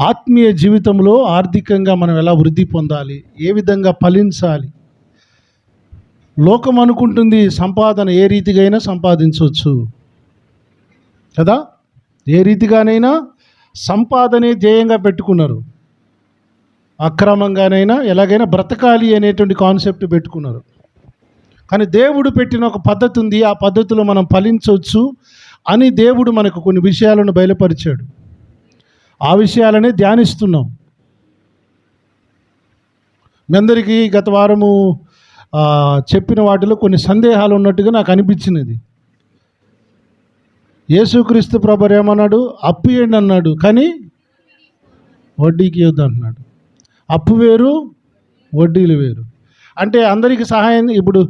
ఆత్మీయ జీవితంలో ఆర్థికంగా మనం ఎలా వృద్ధి పొందాలి? ఏ విధంగా ఫలించాలి? లోకం అనుకుంటుంది సంపాదన ఏ రీతిగైనా సంపాదించవచ్చు. కదా? ఏ రీతిగానైనా సంపాదనే ధ్యేయంగా పెట్టుకున్నారు. అక్రమంగానైనా ఎలాగైనా బ్రతకాలి అనేటువంటి కాన్సెప్ట్ పెట్టుకున్నారు. కానీ దేవుడు పెట్టిన ఒక పద్ధతి ఉంది. ఆ పద్ధతిలో మనం ఫలించవచ్చు అని దేవుడు మనకు కొన్ని విషయాలను బయలుపరిచాడు. ఆ విషయాలనే ధ్యానిస్తున్నాం. మీ అందరికీ గత వారము చెప్పిన వాటిలో కొన్ని సందేహాలు ఉన్నట్టుగా నాకు అనిపించినది. యేసుక్రీస్తు ప్రభర్ ఏమన్నాడు? అప్పు ఇవ్వండి అన్నాడు. కానీ వడ్డీకి ఇవ్వద్దు అంటున్నాడు. అప్పు వేరు వడ్డీలు వేరు. అంటే అందరికీ సహాయం ఇప్పుడు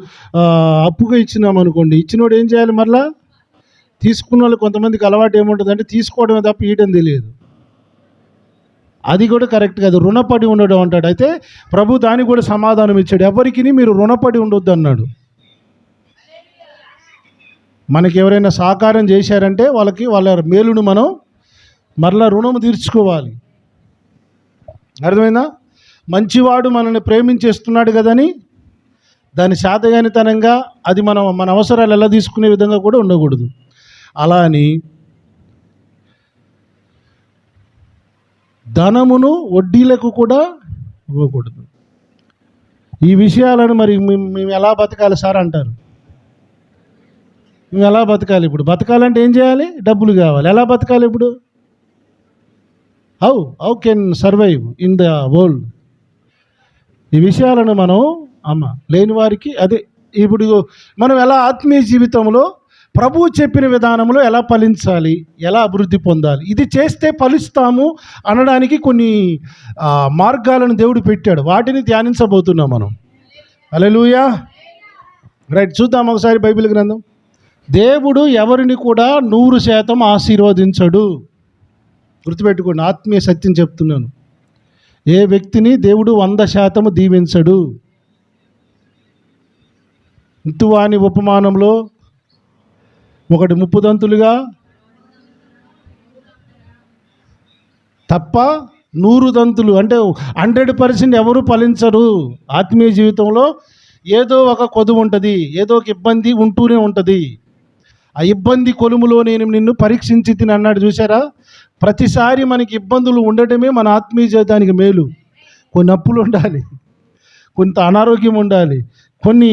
అప్పుగా ఇచ్చినాం అనుకోండి. ఇచ్చినోడు ఏం చేయాలి మళ్ళా తీసుకున్న వాళ్ళు కొంతమందికి అలవాటు ఏముంటుంది అంటే తీసుకోవడమే తప్ప ఇవ్వడం తెలియదు. అది కూడా కరెక్ట్ కాదు. రుణపడి ఉండడం అంటాడు. అయితే ప్రభు దానికి కూడా సమాధానం ఇచ్చాడు. ఎవరికి మీరు రుణపడి ఉండొద్దు అన్నాడు. మనకి ఎవరైనా సహకారం చేశారంటే వాళ్ళకి వాళ్ళ మేలును మనం మరలా రుణం తీర్చుకోవాలి. అర్థమైందా? మంచివాడు మనల్ని ప్రేమించేస్తున్నాడు కదని దాని శాతగానితనంగా అది మనం మన అవసరాలు ఎలా తీసుకునే విధంగా కూడా ఉండకూడదు. అలా అని ధనమును వడ్డీలకు కూడా ఇవ్వకూడదు. ఈ విషయాలను మరి మేము ఎలా బతకాలి సార్ అంటారు? మేము ఎలా బతకాలి ఇప్పుడు? బతకాలంటే ఏం చేయాలి? డబ్బులు కావాలి. ఎలా బతకాలి ఇప్పుడు? How? How can survive in the world? ఈ విషయాలను మనం అమ్మ లేని వారికి అదే. ఇప్పుడు మనం ఎలా ఆత్మీయ జీవితంలో ప్రభువు చెప్పిన విధానంలో ఎలా ఫలించాలి ఎలా అభివృద్ధి పొందాలి? ఇది చేస్తే ఫలిస్తాము అనడానికి కొన్ని మార్గాలను దేవుడు పెట్టాడు. వాటిని ధ్యానించబోతున్నాం మనం. అలెలుయా రైట్ చూద్దాం ఒకసారి బైబిల్ గ్రంథం. దేవుడు ఎవరిని కూడా నూరు శాతం ఆశీర్వదించడు. గుర్తుపెట్టుకోండి ఆత్మీయ సత్యం చెప్తున్నాను. ఏ వ్యక్తిని దేవుడు వంద శాతము దీవించడు. ఇంతువాని ఉపమానంలో ఒకటి ముప్పుదంతులుగా తప్ప నూరు దంతులు. అంటే హండ్రెడ్ పర్సెంట్ ఎవరు ఫలించరు ఆత్మీయ జీవితంలో. ఏదో ఒక కొదువు ఉంటుంది ఏదో ఒక ఇబ్బంది ఉంటూనే ఉంటుంది. ఆ ఇబ్బంది కొలుములో నేను నిన్ను పరీక్షించి తిని అన్నాడు చూసారా ప్రతిసారి మనకి ఇబ్బందులు ఉండటమే మన ఆత్మీయ జీవితానికి మేలు. కొన్ని అప్పులు ఉండాలి కొంత అనారోగ్యం ఉండాలి కొన్ని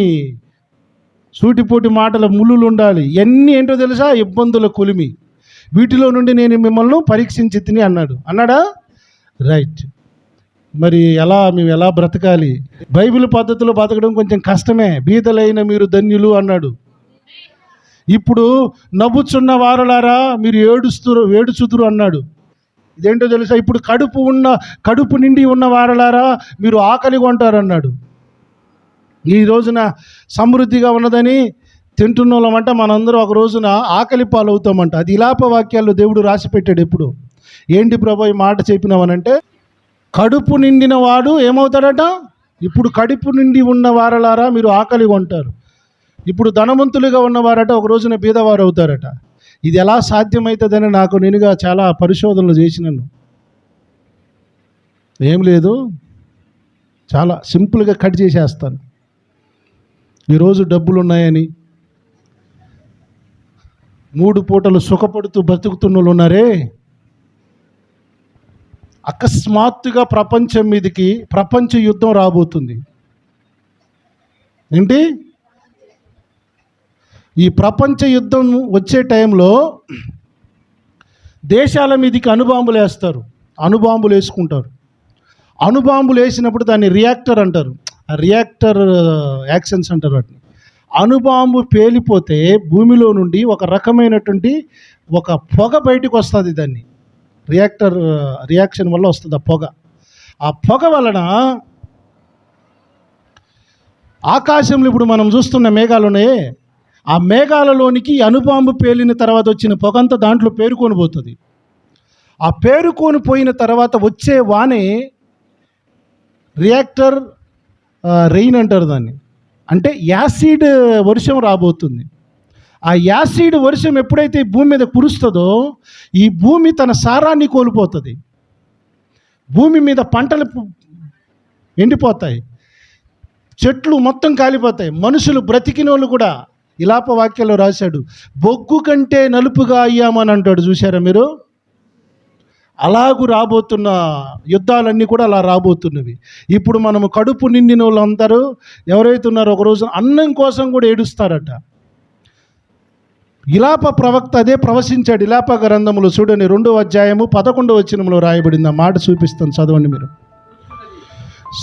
సూటిపోటి మాటల ముళ్ళులు ఉండాలి ఎన్ని ఏంటో తెలుసా? ఇబ్బందుల కొలిమి. వీటిలో నుండి నేను మిమ్మల్ని పరీక్షించి తిని అన్నాడు. అన్నాడా? రైట్. మరి ఎలా మేము ఎలా బ్రతకాలి? బైబిల్ పద్ధతిలో బతకడం కొంచెం కష్టమే. బీదలైన మీరు ధన్యులు అన్నాడు. ఇప్పుడు నవ్వుచున్న వారలారా మీరు ఏడుస్తురు ఏడుచుదురు అన్నాడు. ఇదేంటో తెలుసా? ఇప్పుడు కడుపు ఉన్న కడుపు నిండి ఉన్న వారలారా మీరు ఆకలి కొంటారన్నాడు ఈ రోజున సమృద్ధిగా ఉన్నదని తింటున్న వాళ్ళమంట మనందరం ఒక రోజున ఆకలి పాలవుతామంట. అది ఇలాప వాక్యాల్లో దేవుడు రాసి పెట్టాడు ఎప్పుడు. ఏంటి ప్రభా ఈ మాట చెప్పినావనంటే కడుపు నిండిన వాడు ఏమవుతాడట? ఇప్పుడు కడుపు నిండి ఉన్న వారలారా మీరు ఆకలి కొంటారు. ఇప్పుడు ధనవంతులుగా ఉన్నవారట ఒక రోజున బీదవారు అవుతారట ఇది ఎలా సాధ్యమవుతుందని నాకు నేనుగా చాలా పరిశోధనలు చేసినాను. ఏం లేదు. చాలా సింపుల్గా కట్ చేసేస్తాను. ఈరోజు డబ్బులు ఉన్నాయని మూడు పూటలు సుఖపడుతూ బ్రతుకుతున్న వాళ్ళు ఉన్నారే? అకస్మాత్తుగా ప్రపంచం మీదకి ప్రపంచ యుద్ధం రాబోతుంది. ఏంటి? ఈ ప్రపంచ యుద్ధం వచ్చే టైంలో దేశాల మీదకి అణుబాంబులు వేస్తారు అణుబాంబులు వేసుకుంటారు అణుబాంబులు వేసినప్పుడు దాన్ని రియాక్టర్ అంటారు. రియాక్టర్ యాక్షన్స్ అంటారు వాటిని. అణుబాంబు పేలిపోతే భూమిలో నుండి ఒక రకమైనటువంటి ఒక పొగ బయటకు వస్తుంది దాన్ని. రియాక్టర్ రియాక్షన్ వల్ల వస్తుంది ఆ పొగ. ఆ పొగ వలన ఆకాశంలో ఇప్పుడు మనం చూస్తున్న మేఘాలు ఆ మేఘాలలోనికి ఈ అణుబాంబు పేలిన తర్వాత వచ్చిన పొగంతా దాంట్లో పేరుకొని పోతుంది. ఆ పేరుకొని పోయిన తర్వాత వచ్చే వానే రియాక్టర్ రెయిన్ అంటారు దాన్ని. అంటే యాసిడ్ వర్షం రాబోతుంది. ఆ యాసిడ్ వర్షం ఎప్పుడైతే భూమి మీద కురుస్తుందో ఈ భూమి తన సారాన్ని కోల్పోతుంది. భూమి మీద పంటలు ఎండిపోతాయి. చెట్లు మొత్తం కాలిపోతాయి. మనుషులు బ్రతికిన వాళ్ళు కూడా ఇలాప వాక్యాలు రాశాడు బొగ్గు కంటే నలుపుగా అయ్యామని అంటాడు. చూసారా మీరు? అలాగూ రాబోతున్న యుద్ధాలన్నీ కూడా అలా రాబోతున్నవి. ఇప్పుడు మనము కడుపు నిండిన వాళ్ళందరూ ఎవరైతే ఉన్నారో ఒక రోజు అన్నం కోసం కూడా ఏడుస్తారట. ఇలాప ప్రవక్త అదే ప్రవశించాడు. ఇలాప గ్రంథములు చూడండి. రెండో అధ్యాయము పదకొండవ వచనంలో రాయబడింది. ఆ మాట చూపిస్తాను. చదవండి మీరు.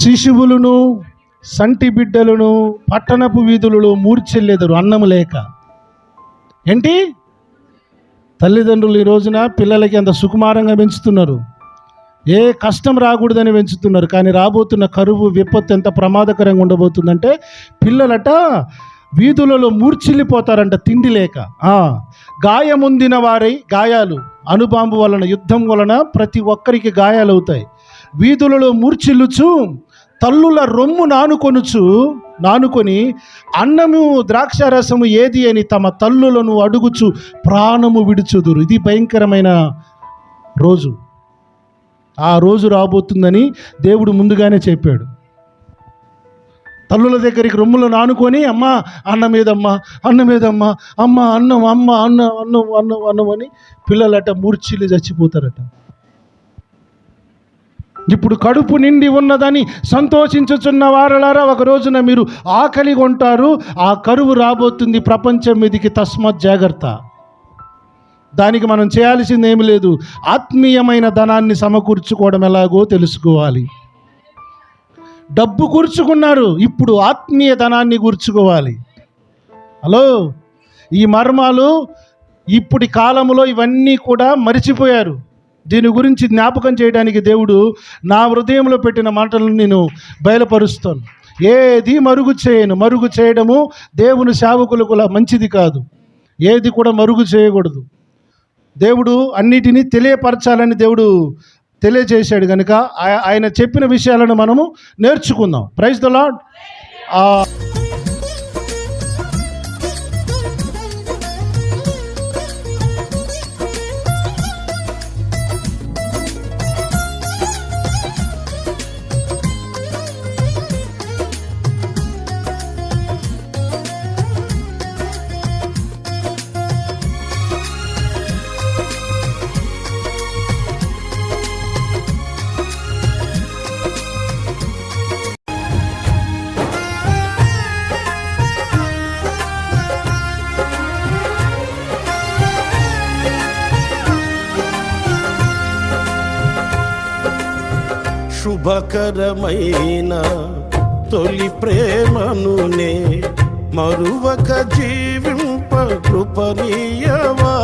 శిశువులను సంటి బిడ్డలను పట్టణపు వీధులలో మూర్చెల్లేదరు అన్నము లేక. ఏంటి? తల్లిదండ్రులు ఈ రోజున పిల్లలకి అంత సుకుమారంగా పెంచుతున్నారు. ఏ కష్టం రాకూడదని పెంచుతున్నారు. కానీ రాబోతున్న కరువు విపత్తు ఎంత ప్రమాదకరంగా ఉండబోతుందంటే పిల్లలట వీధులలో మూర్చిల్లిపోతారంట తిండి లేక. గాయముందిన వారై గాయాలు అణుబాంబు వలన యుద్ధం వలన ప్రతి ఒక్కరికి గాయాలు అవుతాయి వీధులలో మూర్చిల్లుచు తల్లుల రొమ్ము నానుకొనుచు నానుకొని అన్నము ద్రాక్ష రసము ఏది అని తమ తల్లులను అడుగుచు ప్రాణము విడుచుదురు. ఇది భయంకరమైన రోజు. ఆ రోజు రాబోతుందని దేవుడు ముందుగానే చెప్పాడు. తల్లుల దగ్గరికి రొమ్ములు నానుకొని అమ్మ అన్నం మీదమ్మా అన్న మీదమ్మా అమ్మ అన్నం అమ్మ అన్నం అన్నం అన్నం అన్నం అని పిల్లలట మూర్చిలు చచ్చిపోతారట. ఇప్పుడు కడుపు నిండి ఉన్నదని సంతోషించుచున్న వారలారా ఒక రోజున మీరు ఆకలి కొంటారు ఆ కరువు రాబోతుంది ప్రపంచం మీదికి తస్మత్ జాగ్రత్త. దానికి మనం చేయాల్సింది ఏమి లేదు ఆత్మీయమైన ధనాన్ని సమకూర్చుకోవడం ఎలాగో తెలుసుకోవాలి. డబ్బు కూర్చుకున్నారు ఇప్పుడు ఆత్మీయ ధనాన్ని కూర్చుకోవాలి. హలో? ఈ మర్మాలు ఇప్పటి కాలంలో ఇవన్నీ కూడా మరిచిపోయారు. దీని గురించి జ్ఞాపకం చేయడానికి దేవుడు నా హృదయంలో పెట్టిన మాటలను నేను బయలుపరుస్తాను. ఏది మరుగు చేయను మరుగు చేయడము దేవుని సేవకులకు మంచిది కాదు. ఏది కూడా మరుగు చేయకూడదు. దేవుడు అన్నిటినీ తెలియపరచాలని దేవుడు తెలియజేశాడు కనుక ఆయ- ఆయన చెప్పిన విషయాలను మనము నేర్చుకుందాం. ప్రైజ్ ద లాడ్ శుభకరమైన తొలి ప్రేమను నే మరువక జీవింప కృపనీయవా.